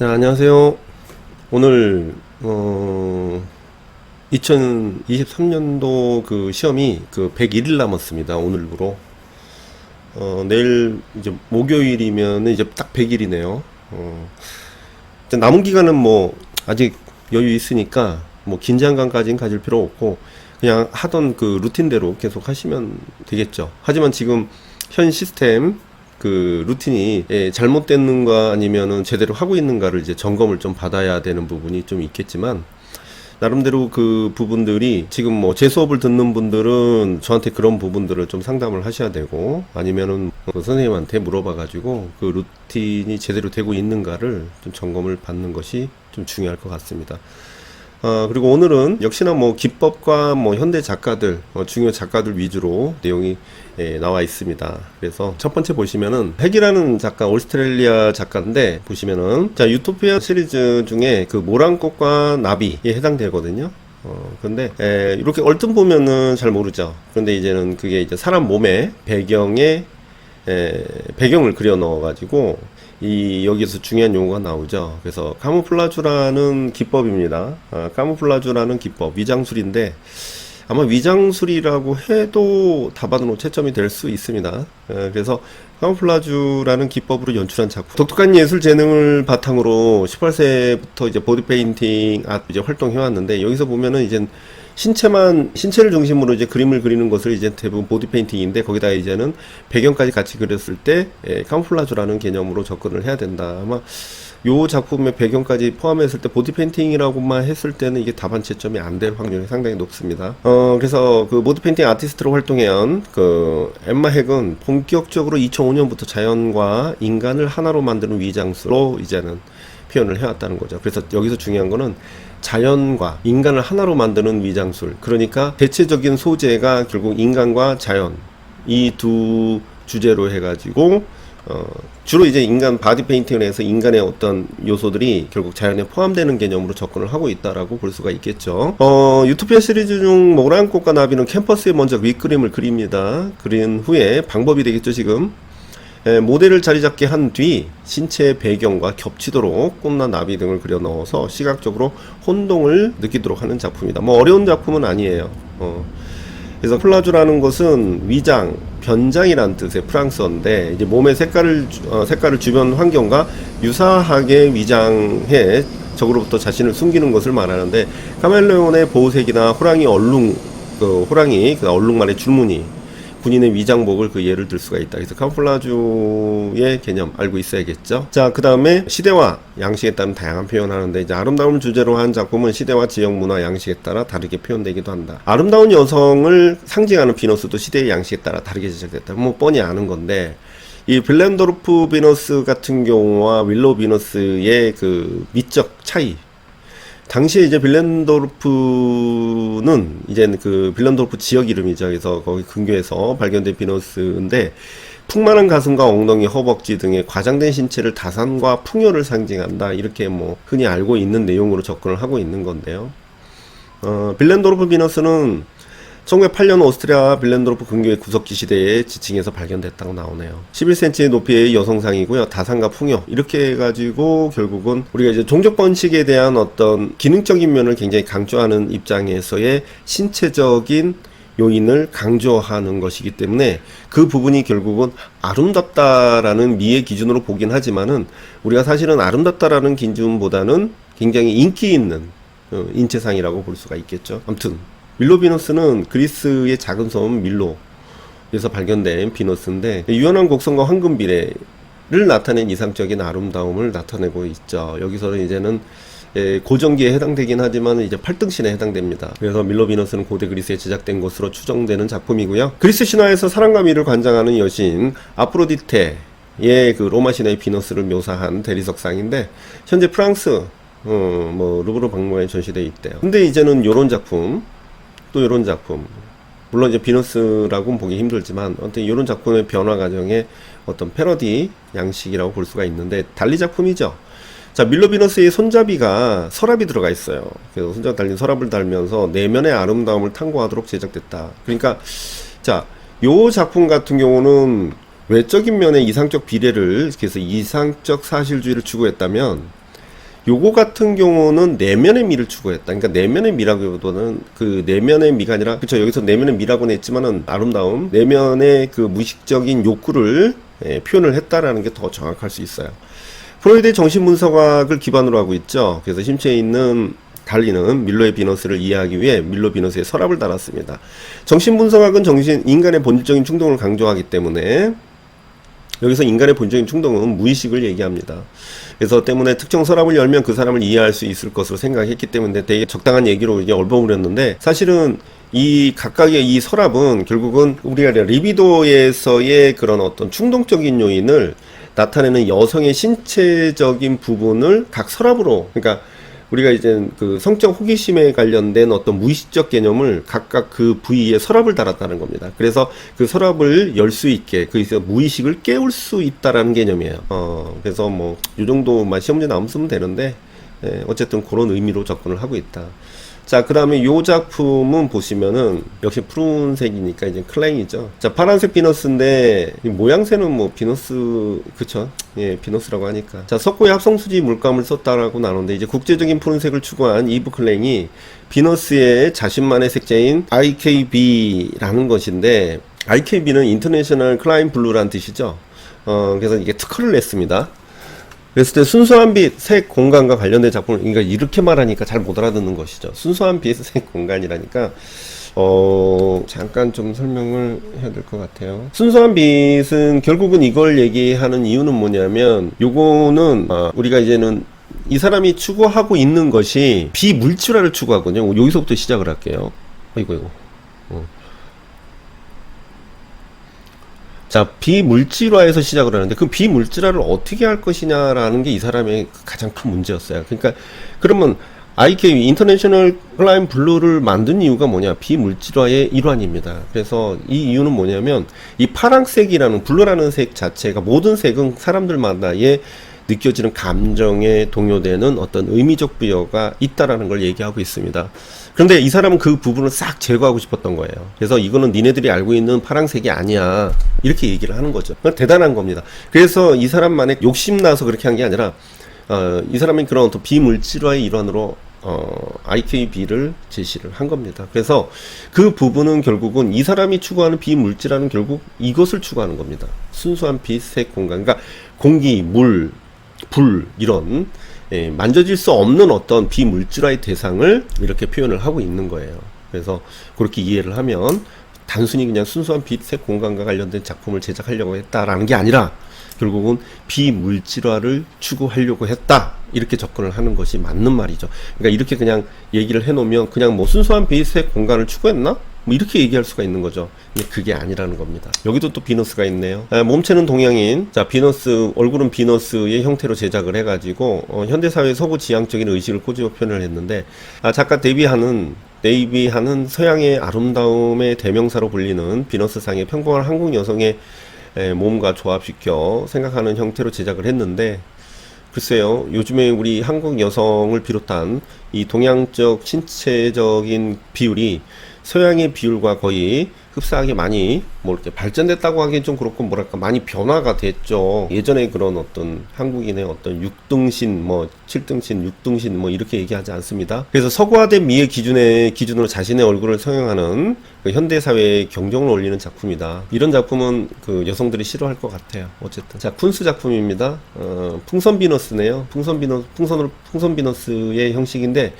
네, 안녕하세요. 오늘 어 2023년도 그 시험이 그 101일 남았습니다. 오늘부로. 어 내일 이제 목요일이면 이제 딱 100일이네요. 어 이제 남은 기간은 뭐 아직 여유 있으니까 뭐 긴장감까지는 가질 필요 없고 그냥 하던 그 루틴대로 계속 하시면 되겠죠. 하지만 지금 현 시스템 그 루틴이 예, 잘못됐는가 아니면은 제대로 하고 있는가를 이제 점검을 좀 받아야 되는 부분이 좀 있겠지만 나름대로 그 부분들이 지금 뭐 제 수업을 듣는 분들은 저한테 그런 부분들을 좀 상담을 하셔야 되고 아니면은 그 선생님한테 물어봐 가지고 그 루틴이 제대로 되고 있는가를 좀 점검을 받는 것이 좀 중요할 것 같습니다. 어, 그리고 오늘은 역시나 뭐 기법과 뭐 현대 작가들, 어, 중요 작가들 위주로 내용이 예, 나와 있습니다. 그래서 첫 번째 보시면은 핵이라는 작가, 오스트레일리아 작가인데 보시면은 자 유토피아 시리즈 중에 그 모란꽃과 나비에 해당되거든요. 어, 근데 에, 이렇게 얼뜬 보면은 잘 모르죠. 그런데 이제는 그게 이제 사람 몸의 배경에 에, 배경을 그려 넣어 가지고 이 여기서 중요한 용어가 나오죠. 그래서 카모플라주라는 기법입니다. 아, 카모플라주라는 기법 위장술인데 아마 위장술이라고 해도 답안으로 채점이 될 수 있습니다. 에, 그래서 카모플라주라는 기법으로 연출한 작품. 독특한 예술 재능을 바탕으로 18세부터 이제 보디 페인팅 아 이제 활동해 왔는데 여기서 보면은 이제 신체만 신체를 중심으로 이제 그림을 그리는 것을 이제 대부분 보디 페인팅인데 거기다 이제는 배경까지 같이 그렸을 때 에, 카모플라주라는 개념으로 접근을 해야 된다. 아마 요 작품의 배경까지 포함했을 때 보디 페인팅이라고만 했을 때는 이게 답안 채점이 안 될 확률이 상당히 높습니다. 어 그래서 그 보디 페인팅 아티스트로 활동해온 그 엠마 핵은 본격적으로 2005년부터 자연과 인간을 하나로 만드는 위장수로 이제는 표현을 해왔다는 거죠. 그래서 여기서 중요한 거는 자연과 인간을 하나로 만드는 위장술. 그러니까 대체적인 소재가 결국 인간과 자연 이 두 주제로 해가지고 어, 주로 이제 인간 바디 페인팅을 해서 인간의 어떤 요소들이 결국 자연에 포함되는 개념으로 접근을 하고 있다라고 볼 수가 있겠죠. 어, 유토피아 시리즈 중 모란 꽃과 나비는 캠퍼스에 먼저 윗그림을 그립니다. 그린 후에 방법이 되겠죠, 지금. 에, 모델을 자리 잡게 한 뒤 신체의 배경과 겹치도록 꽃나 나비 등을 그려 넣어서 시각적으로 혼동을 느끼도록 하는 작품이다. 뭐 어려운 작품은 아니에요. 어. 그래서 플라주라는 것은 위장, 변장이라는 뜻의 프랑스어인데 이제 몸의 색깔을 주- 어, 색깔을 주변 환경과 유사하게 위장해 적으로부터 자신을 숨기는 것을 말하는데 카멜레온의 보호색이나 호랑이 얼룩 그 호랑이 그 얼룩말의 줄무늬 군인의 위장복을 그 예를 들 수가 있다. 그래서 카모플라주의 개념 알고 있어야겠죠. 자, 그 다음에 시대와 양식에 따른 다양한 표현하는데 이제 아름다움을 주제로 한 작품은 시대와 지역 문화 양식에 따라 다르게 표현되기도 한다. 아름다운 여성을 상징하는 비너스도 시대의 양식에 따라 다르게 제작됐다. 뭐 뻔히 아는 건데 이 빌렌도르프 비너스 같은 경우와 윌로우 비너스의 그 미적 차이 당시에 이제 빌렌도르프는 이제 그 빌렌도르프 지역 이름이죠. 그래서 거기 근교에서 발견된 비너스인데 풍만한 가슴과 엉덩이, 허벅지 등의 과장된 신체를 다산과 풍요를 상징한다. 이렇게 뭐 흔히 알고 있는 내용으로 접근을 하고 있는 건데요. 어, 빌렌도르프 비너스는 1908년 오스트리아 빌렌도르프 근교의 구석기 시대에 지층에서 발견됐다고 나오네요. 11cm 높이의 여성상이고요. 다산과 풍요 이렇게 해가지고 결국은 우리가 이제 종족 번식에 대한 어떤 기능적인 면을 굉장히 강조하는 입장에서의 신체적인 요인을 강조하는 것이기 때문에 그 부분이 결국은 아름답다라는 미의 기준으로 보긴 하지만은 우리가 사실은 아름답다라는 기준보다는 굉장히 인기 있는 어, 인체상이라고 볼 수가 있겠죠. 아무튼 밀로 비너스는 그리스의 작은 섬 밀로에서 발견된 비너스인데 유연한 곡선과 황금 비례를 나타낸 이상적인 아름다움을 나타내고 있죠. 여기서는 이제는 예, 고전기에 해당되긴 하지만 이제 8등 신에 해당됩니다. 그래서 밀로 비너스는 고대 그리스에 제작된 것으로 추정되는 작품이고요. 그리스 신화에서 사랑과 미를 관장하는 여신 아프로디테의 그 로마 신화의 비너스를 묘사한 대리석상인데 현재 프랑스 어, 뭐 루브르 박물관에 전시되어 있대요. 근데 이제는 요런 작품 또 이런 작품 물론 이제 비너스라고는 보기 힘들지만 아무튼 이런 작품의 변화 과정의 어떤 패러디 양식이라고 볼 수가 있는데 달리 작품이죠. 자 밀로 비너스의 손잡이가 서랍이 들어가 있어요. 그래서 손잡이 달린 서랍을 달면서 내면의 아름다움을 탐구하도록 제작됐다. 그러니까 자 요 작품 같은 경우는 외적인 면의 이상적 비례를 그래서 이상적 사실주의를 추구했다면 요거 같은 경우는 내면의 미를 추구했다. 그러니까 내면의 미라기보다는 그 내면의 미가 아니라 그쵸 여기서 내면의 미라고는 했지만은 아름다움 내면의 그 무의식적인 욕구를 예, 표현을 했다라는 게 더 정확할 수 있어요. 프로이드의 정신분석학을 기반으로 하고 있죠. 그래서 심체에 있는 달리는 밀로의 비너스를 이해하기 위해 밀로 비너스의 서랍을 달았습니다. 정신분석학은 정신 인간의 본질적인 충동을 강조하기 때문에 여기서 인간의 본질적인 충동은 무의식을 얘기합니다. 그래서 때문에 특정 서랍을 열면 그 사람을 이해할 수 있을 것으로 생각했기 때문에 되게 적당한 얘기로 이제 얼버무렸는데 사실은 이 각각의 이 서랍은 결국은 우리가 리비도에서의 그런 어떤 충동적인 요인을 나타내는 여성의 신체적인 부분을 각 서랍으로 그러니까 우리가 이제 그 성적 호기심에 관련된 어떤 무의식적 개념을 각각 그 부위에 서랍을 달았다는 겁니다. 그래서 그 서랍을 열 수 있게 그래서 무의식을 깨울 수 있다라는 개념이에요. 어 그래서 뭐이 정도만 시험 문제 나오면 쓰면 되는데 예, 어쨌든 그런 의미로 접근을 하고 있다. 자, 그 다음에 요 작품은 보시면은, 역시 푸른색이니까 이제 클랭이죠. 자, 파란색 비너스인데, 이 모양새는 뭐 비너스, 그쵸? 예, 비너스라고 하니까. 자, 석고의 합성수지 물감을 썼다라고 나오는데, 이제 국제적인 푸른색을 추구한 이브 클랭이 비너스의 자신만의 색채인 IKB라는 것인데, IKB는 인터내셔널 클라인 블루라는 뜻이죠. 어, 그래서 이게 특허를 냈습니다. 그랬을 때 순수한 빛, 색 공간과 관련된 작품을 그러니까 이렇게 말하니까 잘 못 알아듣는 것이죠. 순수한 빛, 색 공간이라니까 어 잠깐 좀 설명을 해야 될 것 같아요. 순수한 빛은 결국은 이걸 얘기하는 이유는 뭐냐면 요거는 아, 우리가 이제는 이 사람이 추구하고 있는 것이 비물질화를 추구하거든요. 여기서부터 시작을 할게요. 이거 이거. 자, 비물질화에서 시작을 하는데 그 비물질화를 어떻게 할 것이냐라는 게 이 사람의 가장 큰 문제였어요. 그러니까 그러면 IK 인터내셔널 클라인 블루를 만든 이유가 뭐냐? 비물질화의 일환입니다. 그래서 이 이유는 뭐냐면 이 파랑색이라는 블루라는 색 자체가 모든 색은 사람들마다의 느껴지는 감정에 동요되는 어떤 의미적 부여가 있다라는 걸 얘기하고 있습니다. 그런데 이 사람은 그 부분을 싹 제거하고 싶었던 거예요. 그래서 이거는 니네들이 알고 있는 파랑색이 아니야. 이렇게 얘기를 하는 거죠. 그건 대단한 겁니다. 그래서 이 사람만의 욕심나서 그렇게 한 게 아니라, 어, 이 사람이 그런 어떤 비물질화의 일환으로 어, IKB를 제시를 한 겁니다. 그래서 그 부분은 결국은 이 사람이 추구하는 비물질화는 결국 이것을 추구하는 겁니다. 순수한 빛, 색, 공간. 그러니까 공기, 물, 불 이런 예, 만져질 수 없는 어떤 비물질화의 대상을 이렇게 표현을 하고 있는 거예요. 그래서 그렇게 이해를 하면 단순히 그냥 순수한 빛, 색, 공간과 관련된 작품을 제작하려고 했다라는 게 아니라 결국은 비물질화를 추구하려고 했다. 이렇게 접근을 하는 것이 맞는 말이죠. 그러니까 이렇게 그냥 얘기를 해놓으면 그냥 뭐 순수한 빛, 색, 공간을 추구했나? 뭐 이렇게 얘기할 수가 있는 거죠. 근데 그게 아니라는 겁니다. 여기도 또 비너스가 있네요. 아, 몸체는 동양인. 자, 비너스, 얼굴은 비너스의 형태로 제작을 해가지고, 어, 현대사회의 서구 지향적인 의식을 꼬집어 표현을 했는데, 아, 작가 데뷔하는, 데이비하는 서양의 아름다움의 대명사로 불리는 비너스상의 평범한 한국 여성의 에, 몸과 조합시켜 생각하는 형태로 제작을 했는데, 글쎄요, 요즘에 우리 한국 여성을 비롯한 이 동양적 신체적인 비율이 서양의 비율과 거의 흡사하게 많이 뭐 이렇게 발전됐다고 하기엔 좀 그렇고 뭐랄까 많이 변화가 됐죠. 예전에 그런 어떤 한국인의 어떤 6등신 뭐 7등신, 6등신 뭐 이렇게 얘기하지 않습니다. 그래서 서구화된 미의 기준의 기준으로 자신의 얼굴을 성형하는 그 현대 사회의 경종을 올리는 작품이다. 이런 작품은 그 여성들이 싫어할 것 같아요. 어쨌든 자 쿤스 작품입니다. 어, 풍선 비너스네요. 풍선 비너 풍선으로 풍선 비너스의 형식인데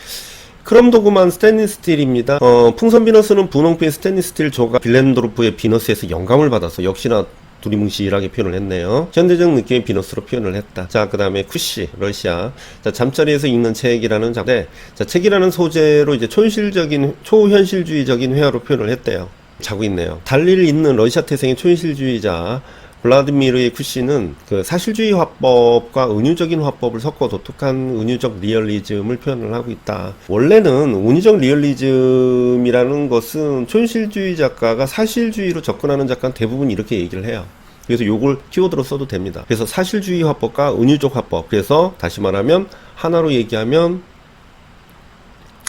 크롬 도구만 스테인리스 스틸입니다. 어, 풍선 비너스는 분홍빛 스테인리스 스틸 조각 빌렌도르프의 비너스에서 영감을 받아서 역시나 두리뭉실하게 표현을 했네요. 현대적 느낌의 비너스로 표현을 했다. 자, 그 다음에 쿠시, 러시아. 자, 잠자리에서 읽는 책이라는 작인데, 자, 책이라는 소재로 이제 초현실적인, 초현실주의적인 회화로 표현을 했대요. 자고 있네요. 달리를 잇는 러시아 태생의 초현실주의자, 블라디미르 의 쿠시는 그 사실주의 화법과 은유적인 화법을 섞어 독특한 은유적 리얼리즘을 표현을 하고 있다. 원래는 은유적 리얼리즘이라는 것은 초현실주의 작가가 사실주의로 접근하는 작가는 대부분 이렇게 얘기를 해요. 그래서 요걸 키워드로 써도 됩니다. 그래서 사실주의 화법과 은유적 화법. 그래서 다시 말하면 하나로 얘기하면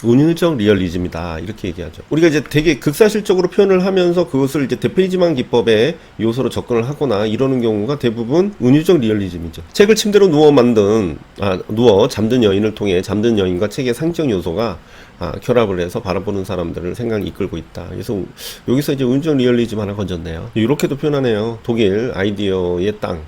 운율적 리얼리즘이다 이렇게 얘기하죠. 우리가 이제 되게 극사실적으로 표현을 하면서 그것을 이제 대페이지만 기법의 요소로 접근을 하거나 이러는 경우가 대부분 운율적 리얼리즘이죠. 책을 침대로 누워 만든 아 누워 잠든 여인을 통해 잠든 여인과 책의 상징 요소가 아, 결합을 해서 바라보는 사람들을 생각을 이끌고 있다. 그래서 여기서 이제 운율적 리얼리즘 하나 건졌네요. 이렇게도 표현하네요. 독일 아이디어의 땅.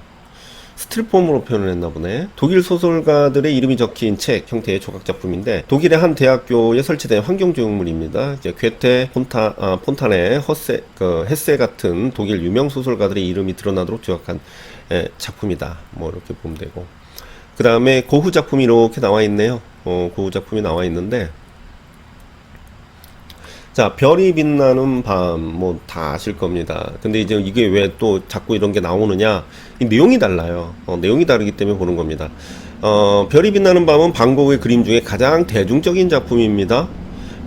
스틸폼으로 표현을 했나 보네. 독일 소설가들의 이름이 적힌 책 형태의 조각 작품인데 독일의 한 대학교에 설치된 환경 조형물입니다. 이제 괴테, 폰타, 아, 폰타네, 허세, 그 헤세 같은 독일 유명 소설가들의 이름이 드러나도록 조각한 에, 작품이다. 뭐 이렇게 보면 되고. 그 다음에 고흐 작품이 이렇게 나와 있네요. 어, 고흐 작품이 나와 있는데 자, 별이 빛나는 밤, 뭐, 다 아실 겁니다. 근데 이제 이게 왜 또 자꾸 이런 게 나오느냐? 이 내용이 달라요. 어, 내용이 다르기 때문에 보는 겁니다. 어, 별이 빛나는 밤은 방고흐의 그림 중에 가장 대중적인 작품입니다.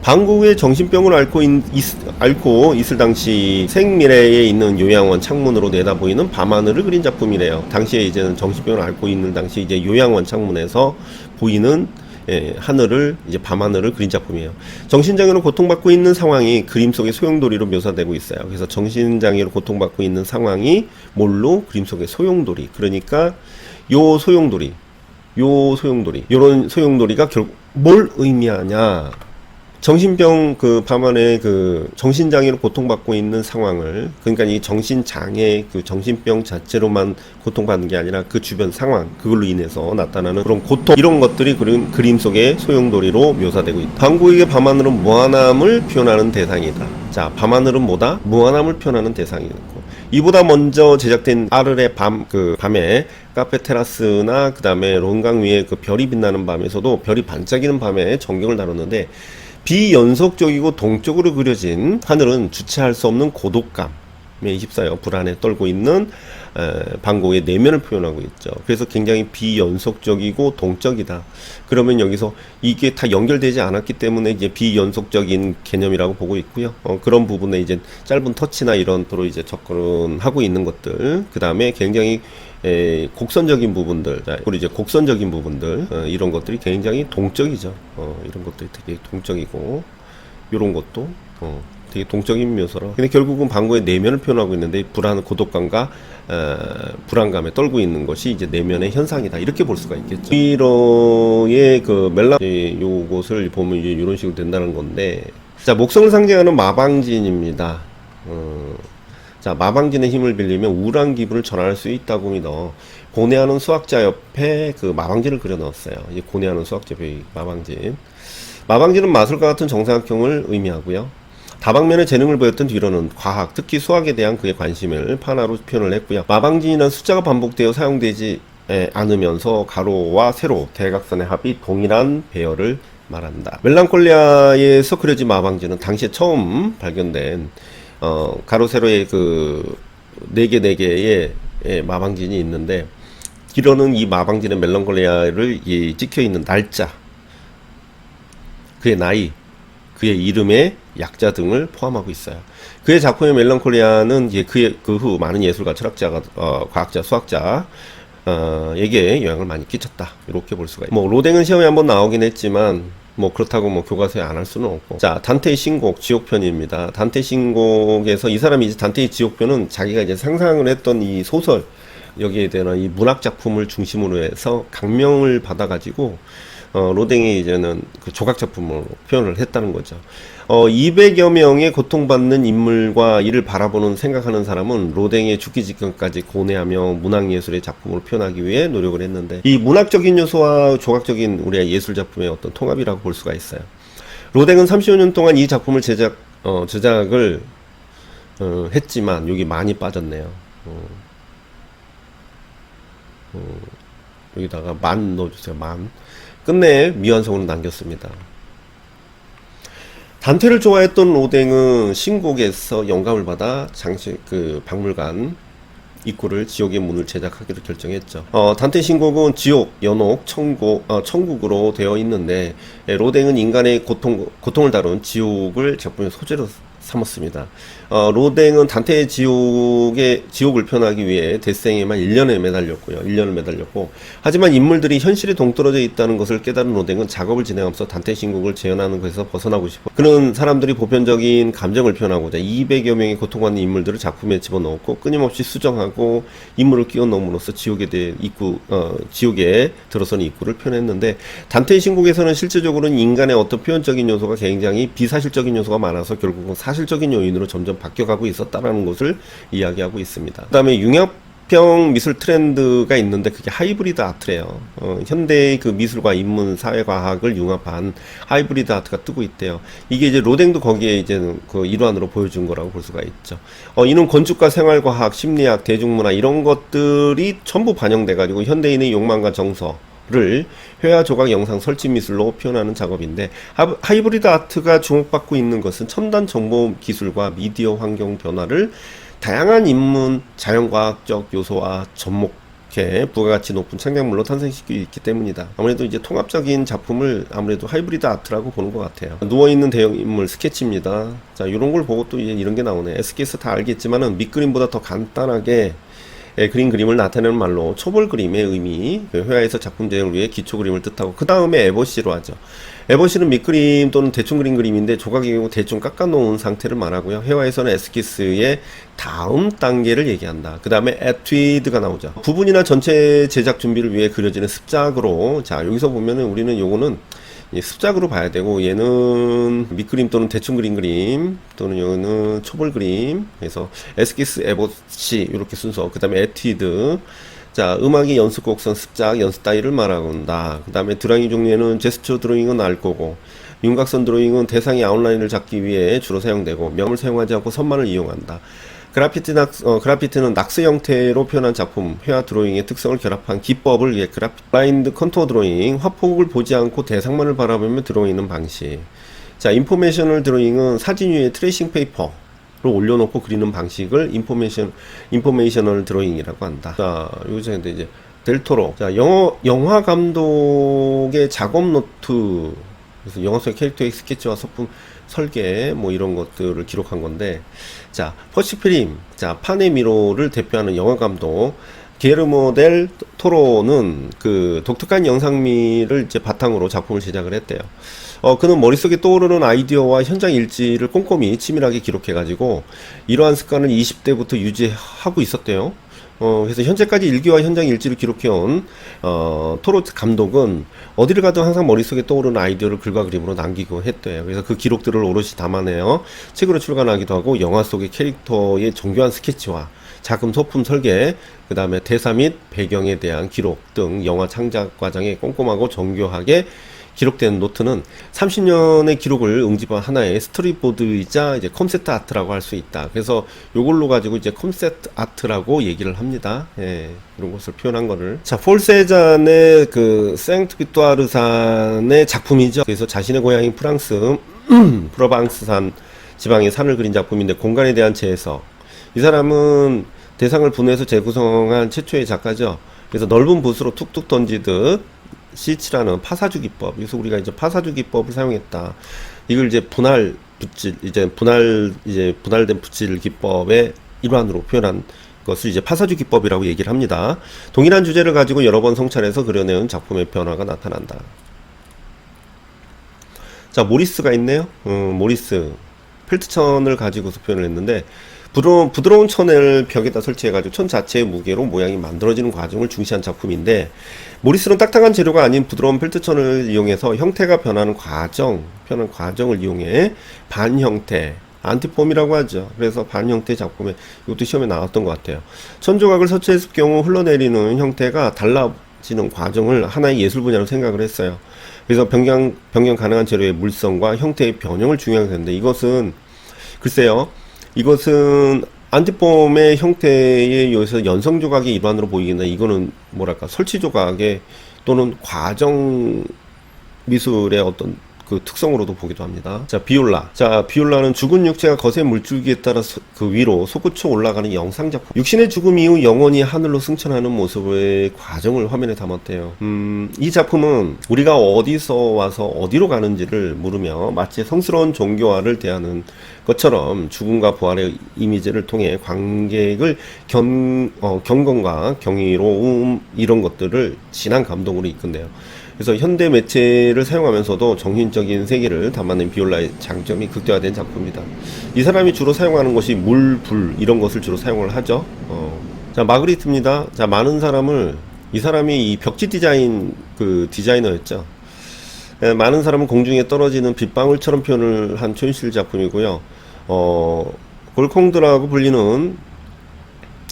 방고흐의 정신병을 앓고, 있, 있- 앓고 있을 당시 생미래에 있는 요양원 창문으로 내다보이는 밤하늘을 그린 작품이래요. 당시에 이제는 정신병을 앓고 있는 당시 이제 요양원 창문에서 보이는 예, 하늘을 이제 밤하늘을 그린 작품이에요. 정신장애로 고통받고 있는 상황이 그림 속의 소용돌이로 묘사되고 있어요. 그래서 정신장애로 고통받고 있는 상황이 뭘로 그림 속의 소용돌이. 그러니까 요 소용돌이, 요 소용돌이, 요런 소용돌이가 결국 뭘 의미하냐? 정신병 그 밤안에 그 정신장애로 고통받고 있는 상황을 그러니까 이 정신장애 그 정신병 자체로만 고통받는 게 아니라 그 주변 상황 그걸로 인해서 나타나는 그런 고통 이런 것들이 그림, 그림 속의 소용돌이로 묘사되고 있다. 방구에게 밤하늘은 무한함을 표현하는 대상이다. 자, 밤하늘은 뭐다? 무한함을 표현하는 대상이고 이보다 먼저 제작된 아르의 밤 그 밤에 카페 테라스나 그 다음에 론강 위에 그 별이 빛나는 밤에서도 별이 반짝이는 밤에 전경을 다뤘는데 비연속적이고 동적으로 그려진 하늘은 주체할 수 없는 고독감에 휩싸여 불안에 떨고 있는 에, 방고의 내면을 표현하고 있죠. 그래서 굉장히 비연속적이고 동적이다. 그러면 여기서 이게 다 연결되지 않았기 때문에 이제 비연속적인 개념이라고 보고 있고요. 어, 그런 부분에 이제 짧은 터치나 이런 도로 이제 접근하고 있는 것들, 그 다음에 굉장히 에, 곡선적인 부분들, 자, 그리고 이제 곡선적인 부분들 어, 이런 것들이 굉장히 동적이죠. 어, 이런 것들이 되게 동적이고 이런 것도 어, 되게 동적인 묘사로. 근데 결국은 방구의 내면을 표현하고 있는데 이 불안, 고독감과 어, 불안감에 떨고 있는 것이 이제 내면의 현상이다 이렇게 볼 수가 있겠죠. 이로의 그 멜라 요것을 보면 이제 이런 식으로 된다는 건데, 자 목성을 상징하는 마방진입니다. 어, 자, 마방진의 힘을 빌리면 우울한 기분을 전환할 수 있다고 믿어. 고뇌하는 수학자 옆에 그 마방진을 그려 넣었어요. 이 고뇌하는 수학자 옆에 이 마방진. 마방진은 마술과 같은 정사각형을 의미하고요. 다방면의 재능을 보였던 뒤로는 과학, 특히 수학에 대한 그의 관심을 판화로 표현을 했고요. 마방진이란 숫자가 반복되어 사용되지 에, 않으면서 가로와 세로, 대각선의 합이 동일한 배열을 말한다. 멜랑콜리아에서 그려진 마방진은 당시에 처음 발견된 어, 가로 세로의 그 네 개 네 개의 예, 마방진이 있는데 기로는 이 마방진의 멜랑콜리아를 이 찍혀 있는 날짜, 그의 나이, 그의 이름의 약자 등을 포함하고 있어요. 그의 작품의 멜랑콜리아는 이제 그의 그 후 많은 예술가, 철학자가, 어, 과학자, 수학자 어, 에게 영향을 많이 끼쳤다. 이렇게 볼 수가 있고. 뭐, 로댕은 시험에 한번 나오긴 했지만, 뭐, 그렇다고 뭐, 교과서에 안 할 수는 없고. 자, 단테의 신곡, 지옥편입니다. 단테 신곡에서 이 사람이 이제 단테의 지옥편은 자기가 이제 상상을 했던 이 소설, 여기에 대한 이 문학 작품을 중심으로 해서 강명을 받아가지고, 어, 로댕이 이제는 그 조각 작품으로 표현을 했다는 거죠. 어, 200여 명의 고통받는 인물과 이를 바라보는 생각하는 사람은 로댕의 죽기 직전까지 고뇌하며 문학예술의 작품으로 표현하기 위해 노력을 했는데 이 문학적인 요소와 조각적인 우리의 예술 작품의 어떤 통합이라고 볼 수가 있어요. 로댕은 35년 동안 이 작품을 제작, 어, 제작을 어, 했지만 여기 많이 빠졌네요. 어, 어, 여기다가 만 넣어주세요. 만. 끝내 미완성으로 남겼습니다. 단테를 좋아했던 로댕은 신곡에서 영감을 받아 장식 그 박물관 입구를 지옥의 문을 제작하기로 결정했죠. 어, 단테 신곡은 지옥, 연옥, 천국, 어, 천국으로 되어 있는데 에, 로댕은 인간의 고통 고통을 다룬 지옥을 작품의 소재로 삼았습니다. 어, 로댕은 단테의 지옥의 지옥을 표현하기 위해 데스행에만 1년에 매달렸고요. 1년을 매달렸고 하지만 인물들이 현실에 동떨어져 있다는 것을 깨달은 로댕은 작업을 진행하면서 단테 신곡을 재현하는 것에서 벗어나고 싶어 그런 사람들이 보편적인 감정을 표현하고자 200여 명의 고통받는 인물들을 작품에 집어넣었고 끊임없이 수정하고 인물을 끼워 넣음으로써 지옥에 대해 입구 어, 지옥에 들어서는 입구를 표현했는데 단테의 신곡에서는 실질적으로는 인간의 어떤 표현적인 요소가 굉장히 비사실적인 요소가 많아서 결국은 사실적인 요인으로 점점 바뀌어가고 있었다라는 것을 이야기하고 있습니다. 그다음에 융합형 미술 트렌드가 있는데 그게 하이브리드 아트래요. 어, 현대의 그 미술과 인문 사회과학을 융합한 하이브리드 아트가 뜨고 있대요. 이게 이제 로댕도 거기에 이제 그 일환으로 보여준 거라고 볼 수가 있죠. 어, 이는 건축과 생활과학, 심리학, 대중문화 이런 것들이 전부 반영돼 가지고 현대인의 욕망과 정서 를 회화 조각 영상 설치 미술로 표현하는 작업인데 하- 하이브리드 아트가 주목받고 있는 것은 첨단 정보 기술과 미디어 환경 변화를 다양한 인문 자연과학적 요소와 접목해 부가가치 높은 창작물로 탄생시키고 있기 때문이다. 아무래도 이제 통합적인 작품을 아무래도 하이브리드 아트라고 보는 것 같아요. 누워있는 대형 인물 스케치입니다. 자, 이런 걸 보고 또 이런 게 나오네. SK에서 다 알겠지만은 밑그림보다 더 간단하게 예, 그림 그림을 나타내는 말로 초벌 그림의 의미, 그 회화에서 작품 제작을 위해 기초 그림을 뜻하고 그 다음에 에버시로 하죠. 에버시는 밑그림 또는 대충 그린 그림인데 조각의 경우 대충 깎아놓은 상태를 말하고요. 회화에서는 에스키스의 다음 단계를 얘기한다. 그 다음에 에튜드가 나오죠. 부분이나 전체 제작 준비를 위해 그려지는 습작으로 자 여기서 보면은 우리는 요거는 이 습작으로 봐야 되고 얘는 밑그림 또는 대충 그린 그림 또는 여기는 초벌 그림 그래서 에스키스 에버시 이렇게 순서 그 다음에 에티드. 자 음악이 연습 곡선 습작 연습 따위를 말하고 온다. 그 다음에 드라잉 종류에는 제스처 드로잉은 알 거고 윤곽선 드로잉은 대상의 아웃라인을 잡기 위해 주로 사용되고 명을 사용하지 않고 선만을 이용한다 그래피티 낙, 어, 그래피티는 낙스 형태로 표현한 작품, 회화 드로잉의 특성을 결합한 기법을 위해 그래피, 블라인드 컨투어 드로잉, 화폭을 보지 않고 대상만을 바라보며 드로잉하는 방식. 자, 인포메이셔널 드로잉은 사진 위에 트레이싱 페이퍼 로 올려놓고 그리는 방식을 인포메이션, 인포메이셔널 드로잉이라고 한다. 자, 근데 이제 델토로. 자, 영어, 영화 감독의 작업 노트, 그래서 영화 속 캐릭터의 스케치와 소품 설계 뭐 이런 것들을 기록한 건데 자 퍼시필임 자 파네미로를 대표하는 영화 감독 게르모 델 토로는 그 독특한 영상미를 이제 바탕으로 작품을 제작을 했대요. 어 그는 머릿속에 떠오르는 아이디어와 현장 일지를 꼼꼼히 치밀하게 기록해 가지고 이러한 습관을 20대부터 유지하고 있었대요. 어, 그래서 현재까지 일기와 현장 일지를 기록해온, 어, 토로 감독은 어디를 가도 항상 머릿속에 떠오르는 아이디어를 글과 그림으로 남기고 했대요. 그래서 그 기록들을 오롯이 담아내어 책으로 출간하기도 하고 영화 속의 캐릭터의 정교한 스케치와 작품 소품 설계, 그 다음에 대사 및 배경에 대한 기록 등 영화 창작 과정에 꼼꼼하고 정교하게 기록된 노트는 30년의 기록을 응집한 하나의 스토리보드이자 이제 컴셉트 아트라고 할 수 있다. 그래서 요걸로 가지고 이제 컴셉트 아트라고 얘기를 합니다. 예, 이런 것을 표현한 거를. 자, 폴세잔의 그 생트비투아르산의 작품이죠. 그래서 자신의 고향인 프랑스 프로방스산 지방의 산을 그린 작품인데 공간에 대한 재해석. 이 사람은 대상을 분해해서 재구성한 최초의 작가죠. 그래서 넓은 붓으로 툭툭 던지듯 시치라는 파사주 기법. 그래서 우리가 이제 파사주 기법을 사용했다. 이걸 이제 분할 붓질, 이제 분할, 이제 분할된 붓질 기법의 일환으로 표현한 것을 이제 파사주 기법이라고 얘기를 합니다. 동일한 주제를 가지고 여러 번 성찰해서 그려내온 작품의 변화가 나타난다. 자, 모리스가 있네요. 어, 모리스. 펠트천을 가지고서 표현을 했는데, 부드러운, 부드러운 천을 벽에다 설치해가지고 천 자체의 무게로 모양이 만들어지는 과정을 중시한 작품인데, 모리스는 딱딱한 재료가 아닌 부드러운 펠트천을 이용해서 형태가 변하는 과정, 변하는 과정을 이용해 반형태, 안티폼이라고 하죠. 그래서 반 형태 작품에 이것도 시험에 나왔던 것 같아요. 천 조각을 설치했을 경우 흘러내리는 형태가 달라지는 과정을 하나의 예술 분야로 생각을 했어요. 그래서 변경 변경 가능한 재료의 물성과 형태의 변형을 중요하게 되는데 이것은 글쎄요. 이것은 안티폼의 형태에 의해서 연성 조각의 일환으로 보이겠나 이거는 뭐랄까 설치 조각의 또는 과정 미술의 어떤 그 특성으로도 보기도 합니다. 자, 비올라. 자, 비올라는 죽은 육체가 거센 물줄기에 따라 서- 그 위로 솟구쳐 올라가는 영상 작품. 육신의 죽음 이후 영원히 하늘로 승천하는 모습의 과정을 화면에 담았대요. 음, 이 작품은 우리가 어디서 와서 어디로 가는지를 물으며 마치 성스러운 종교화를 대하는 것처럼 죽음과 부활의 이미지를 통해 관객을 경, 어, 경건과 경이로움 이런 것들을 진한 감동으로 이끈대요. 그래서 현대 매체를 사용하면서도 정신적인 세계를 담아낸 비올라의 장점이 극대화된 작품이다. 이 사람이 주로 사용하는 것이 물, 불 이런 것을 주로 사용을 하죠. 어. 자 마그리트입니다. 자 많은 사람을 이 사람이 이 벽지 디자인 그 디자이너였죠. 예, 많은 사람은 공중에 떨어지는 빗방울처럼 표현을 한 촌실 작품이고요. 어, 골콩드라고 불리는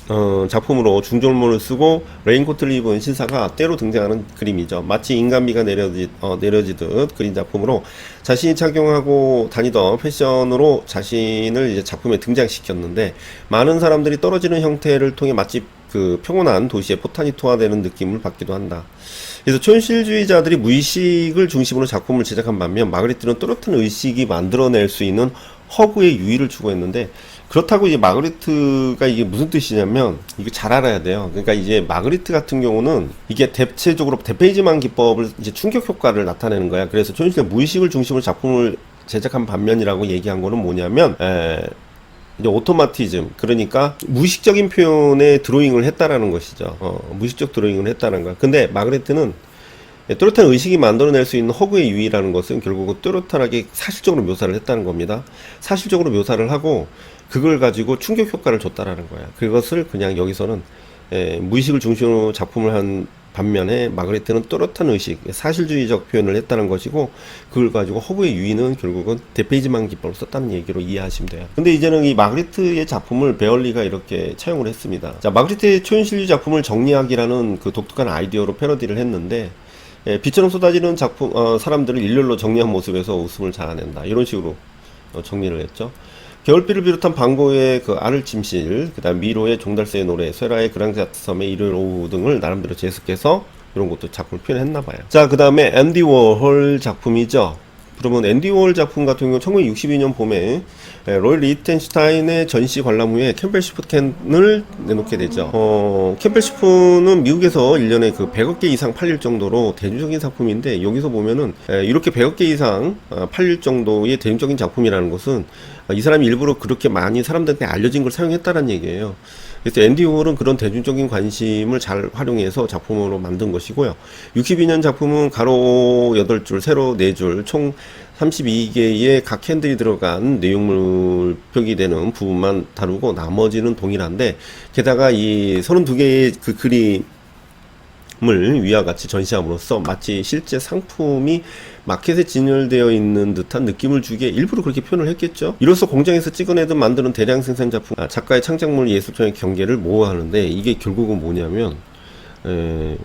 어, 작품으로 중절모를 쓰고 레인코트를 입은 신사가 때로 등장하는 그림이죠. 마치 인간미가 내려지, 어, 내려지듯 그린 작품으로 자신이 착용하고 다니던 패션으로 자신을 이제 작품에 등장시켰는데 많은 사람들이 떨어지는 형태를 통해 마치 그 평온한 도시의 포탄이 투하되는 느낌을 받기도 한다. 그래서 촌실주의자들이 무의식을 중심으로 작품을 제작한 반면 마그리트는 또렷한 의식이 만들어낼 수 있는 허구의 유의를 추구했는데 그렇다고 이제 마그리트가 이게 무슨 뜻이냐면 이거 잘 알아야 돼요. 그러니까 이제 마그리트 같은 경우는 이게 대체적으로 대페이지만 기법을 이제 충격 효과를 나타내는 거야. 그래서 촌실의 무의식을 중심으로 작품을 제작한 반면이라고 얘기한 거는 뭐냐면 에, 이제 오토마티즘 그러니까 무의식적인 표현에 드로잉을 했다라는 것이죠. 어, 무의식적 드로잉을 했다는 거야. 근데 마그레트는 뚜렷한 의식이 만들어낼 수 있는 허구의 유의라는 것은 결국은 뚜렷하게 사실적으로 묘사를 했다는 겁니다. 사실적으로 묘사를 하고 그걸 가지고 충격 효과를 줬다라는 거야. 그것을 그냥 여기서는 에, 무의식을 중심으로 작품을 한 반면에 마그레트는 또렷한 의식, 사실주의적 표현을 했다는 것이고 그걸 가지고 허구의 유의는 결국은 대페이지만 기법을 썼다는 얘기로 이해하시면 돼요. 근데 이제는 이 마그레트의 작품을 베얼리가 이렇게 차용을 했습니다. 자, 마그레트의 초현실주 작품을 정리하기라는 그 독특한 아이디어로 패러디를 했는데 예, 빛처럼 쏟아지는 작품 어, 사람들을 일렬로 정리한 모습에서 웃음을 자아낸다 이런 식으로 어, 정리를 했죠. 겨울비를 비롯한 방고의 그 알을 침실, 그다음 미로의 종달새의 노래, 쇠라의 그랑자트 섬의 일요일 오후 등을 나름대로 재해석해서 이런 것도 작품을 표현했나 봐요. 자, 그다음에 앤디 워홀 작품이죠. 그러면 앤디 워홀 작품 같은 경우 1962년 봄에 에, 로열 리텐슈타인의 전시 관람 후에 캠벨 시프캔을 내놓게 되죠. 어, 캠벨 시프는 미국에서 1년에 그 100억 개 이상 팔릴 정도로 대중적인 작품인데 여기서 보면은 에, 이렇게 100억 개 이상 어, 팔릴 정도의 대중적인 작품이라는 것은 아, 이 사람이 일부러 그렇게 많이 사람들한테 알려진 걸 사용했다는 얘기예요. 그래서 앤디 홀은 그런 대중적인 관심을 잘 활용해서 작품으로 만든 것이고요. 62년 작품은 가로 8줄, 세로 4줄, 총 32개의 각 캔들이 들어간 내용물 벽이 되는 부분만 다루고 나머지는 동일한데 게다가 이 32개의 그 그림 을 위와 같이 전시함으로써 마치 실제 상품이 마켓에 진열되어 있는 듯한 느낌을 주기에 일부러 그렇게 표현을 했겠죠. 이로써 공장에서 찍어내든 만드는 대량 생산 작품, 아, 작가의 창작물 예술적인 경계를 모호하는데 이게 결국은 뭐냐면, 에,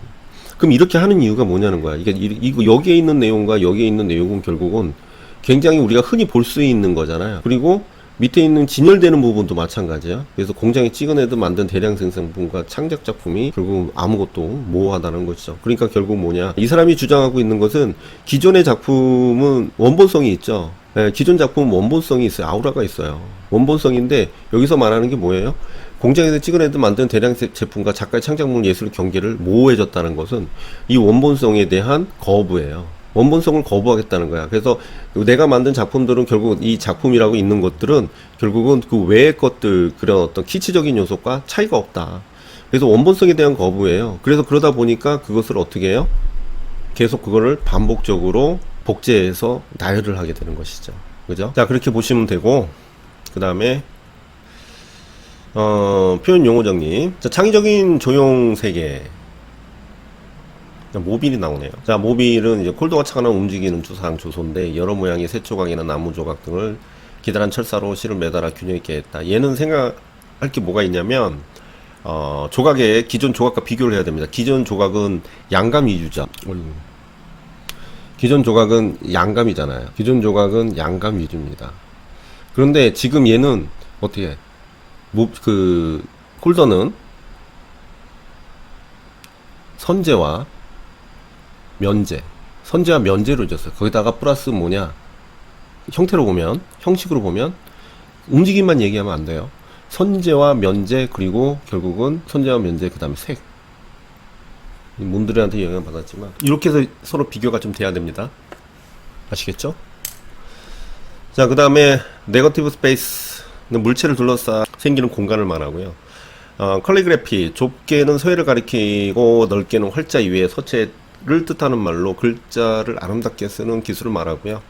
그럼 이렇게 하는 이유가 뭐냐는 거야. 이게 이- 이거 여기에 있는 내용과 여기에 있는 내용은 결국은 굉장히 우리가 흔히 볼 수 있는 거잖아요. 그리고 밑에 있는 진열되는 부분도 마찬가지야. 그래서 공장에 찍어내듯 만든 대량 생산품과 창작 작품이 결국 아무것도 모호하다는 것이죠. 그러니까 결국 뭐냐. 이 사람이 주장하고 있는 것은 기존의 작품은 원본성이 있죠. 예, 기존 작품은 원본성이 있어요. 아우라가 있어요. 원본성인데 여기서 말하는 게 뭐예요? 공장에서 찍어내듯 만든 대량 제- 제품과 작가의 창작물 예술 경계를 모호해졌다는 것은 이 원본성에 대한 거부예요. 원본성을 거부하겠다는 거야. 그래서 내가 만든 작품들은 결국 이 작품이라고 있는 것들은 결국은 그 외의 것들 그런 어떤 키치적인 요소과 차이가 없다. 그래서 원본성에 대한 거부예요. 그래서 그러다 보니까 그것을 어떻게 해요? 계속 그거를 반복적으로 복제해서 나열을 하게 되는 것이죠. 그죠? 자, 그렇게 보시면 되고, 그 다음에, 어, 표현 용어 정리. 자, 창의적인 조형 세계. 자, 모빌이 나오네요. 자, 모빌은 이제 콜도가 차거나 움직이는 주상 조소인데 여러 모양의 새 조각이나 나무 조각 등을 기다란 철사로 실을 매달아 균형 있게 했다. 얘는 생각할 게 뭐가 있냐면 어, 조각의 기존 조각과 비교를 해야 됩니다. 기존 조각은 양감 위주죠. 어이구. 기존 조각은 양감이잖아요. 기존 조각은 양감 위주입니다. 그런데 지금 얘는 어떻게 뭐, 그 홀더는 선재와 면제, 선제와 면제로 줬어요. 거기다가 플러스 뭐냐 형태로 보면 형식으로 보면 움직임만 얘기하면 안 돼요. 선제와 면제 그리고 결국은 선제와 면제 그 다음에 색. 이 몬드레한테 영향 받았지만 이렇게 해서 서로 비교가 좀 돼야 됩니다. 아시겠죠? 자, 그 다음에 네거티브 스페이스 물체를 둘러싸 생기는 공간을 말하고요. 어, 컬리그래피 좁게는 서해를 가리키고 넓게는 활자 이외의 서체 를 뜻하는 말로 글자를 아름답게 쓰는 기술을 말하고요.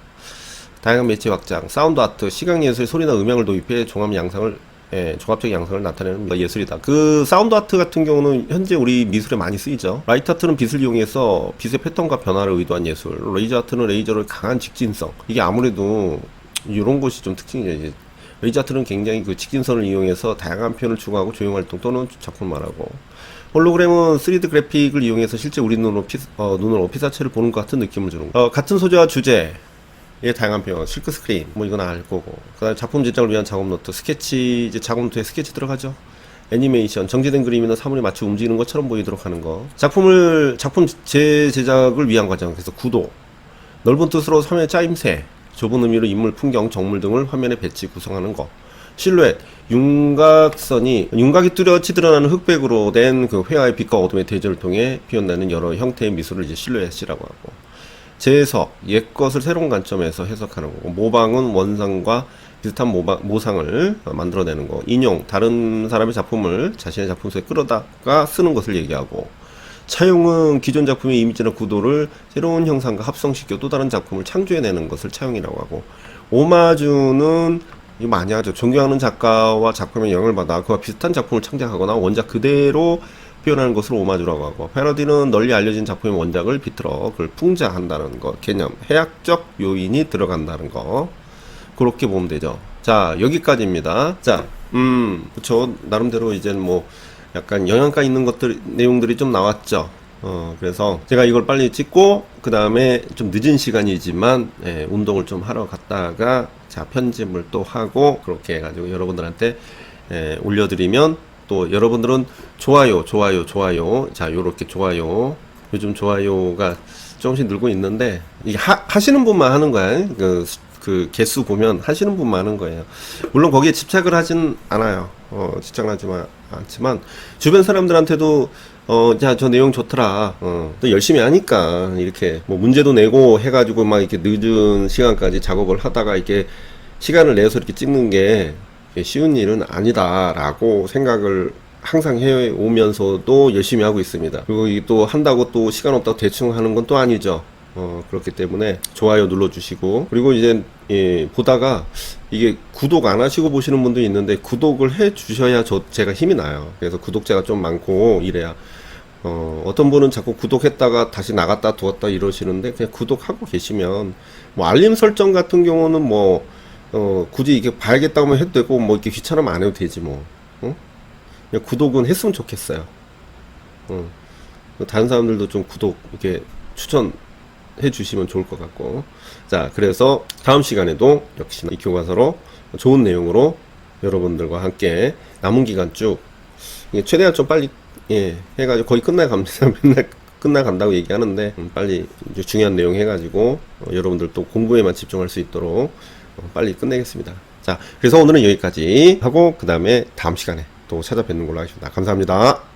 다양한 매체 확장, 사운드 아트, 시각 예술, 소리나 음향을 도입해 종합 양상을 예, 종합적 양상을 나타내는 예술이다. 그 사운드 아트 같은 경우는 현재 우리 미술에 많이 쓰이죠. 라이트 아트는 빛을 이용해서 빛의 패턴과 변화를 의도한 예술. 레이저 아트는 레이저를 강한 직진성. 이게 아무래도 이런 것이 좀 특징이죠. 레이저 아트는 굉장히 그 직진선을 이용해서 다양한 표현을 추구하고 조형 활동 또는 작품을 말하고 홀로그램은 3D 그래픽을 이용해서 실제 우리 눈으로 피, 어, 눈으로 피사체를 보는 것 같은 느낌을 주는 거. 어, 같은 소재와 주제, 의 다양한 표현, 실크 스크린, 뭐 이건 알 거고. 그 다음에 작품 제작을 위한 작업 노트, 스케치 이제 작업 노트에 스케치 들어가죠. 애니메이션, 정제된 그림이나 사물에 맞춰 움직이는 것처럼 보이도록 하는 거. 작품을 작품 재제작을 위한 과정. 그래서 구도, 넓은 뜻으로 화면의 짜임새, 좁은 의미로 인물, 풍경, 정물 등을 화면에 배치 구성하는 거. 실루엣, 윤곽선이 윤곽이 뚜렷이 드러나는 흑백으로 된 그 회화의 빛과 어둠의 대조를 통해 표현되는 여러 형태의 미술을 이제 실루엣이라고 하고. 재해석, 옛 것을 새로운 관점에서 해석하는 거고, 모방은 원상과 비슷한 모방, 모상을 만들어내는 거, 인용, 다른 사람의 작품을 자신의 작품 속에 끌어다가 쓰는 것을 얘기하고, 차용은 기존 작품의 이미지나 구도를 새로운 형상과 합성시켜 또 다른 작품을 창조해내는 것을 차용이라고 하고, 오마주는 이거 많이 하죠. 존경하는 작가와 작품에 영향을 받아 그와 비슷한 작품을 창작하거나 원작 그대로 표현하는 것을 오마주라고 하고 패러디는 널리 알려진 작품의 원작을 비틀어 그걸 풍자한다는 것 개념 해학적 요인이 들어간다는 거 그렇게 보면 되죠. 자 여기까지입니다. 자음 그쵸 나름대로 이제는 뭐 약간 영양가 있는 것들 내용들이 좀 나왔죠 어 그래서 제가 이걸 빨리 찍고 그 다음에 좀 늦은 시간이지만 예, 운동을 좀 하러 갔다가 자 편집을 또 하고 그렇게 해가지고 여러분들한테 예, 올려드리면 또 여러분들은 좋아요, 좋아요, 좋아요. 자, 요렇게 좋아요. 요즘 좋아요가 조금씩 늘고 있는데, 이게 하, 하시는 분만 하는 거야. 그, 그 개수 보면 하시는 분만 하는 거예요. 물론 거기에 집착을 하진 않아요. 어, 집착을 하지만 않지만, 주변 사람들한테도 어, 자, 저 내용 좋더라. 어, 또 열심히 하니까, 이렇게, 뭐, 문제도 내고 해가지고 막 이렇게 늦은 시간까지 작업을 하다가 이렇게 시간을 내서 이렇게 찍는 게 쉬운 일은 아니다라고 생각을 항상 해오면서도 열심히 하고 있습니다. 그리고 이게 또 한다고 또 시간 없다고 대충 하는 건 또 아니죠. 어, 그렇기 때문에 좋아요 눌러주시고 그리고 이제 예, 보다가 이게 구독 안 하시고 보시는 분도 있는데 구독을 해 주셔야 저 제가 힘이 나요. 그래서 구독자가 좀 많고 이래야 어, 어떤 분은 자꾸 구독했다가 다시 나갔다 두었다 이러시는데 그냥 구독하고 계시면 뭐 알림 설정 같은 경우는 뭐 어, 굳이 이게 봐야겠다고 하면 해도 되고 뭐 이렇게 귀찮으면 안 해도 되지 뭐. 어? 그냥 구독은 했으면 좋겠어요. 어. 다른 사람들도 좀 구독 이렇게 추천해 주시면 좋을 것 같고. 자, 그래서 다음 시간에도 역시나 이 교과서로 좋은 내용으로 여러분들과 함께 남은 기간 쭉 최대한 좀 빨리 예, 해가지고 거의 끝나갑니다. 맨날 끝나간다고 얘기하는데 음, 빨리 중요한 내용 해가지고 어, 여러분들 또 공부에만 집중할 수 있도록 어, 빨리 끝내겠습니다. 자, 그래서 오늘은 여기까지 하고 그 다음에 다음 시간에 또 찾아뵙는 걸로 하겠습니다. 감사합니다.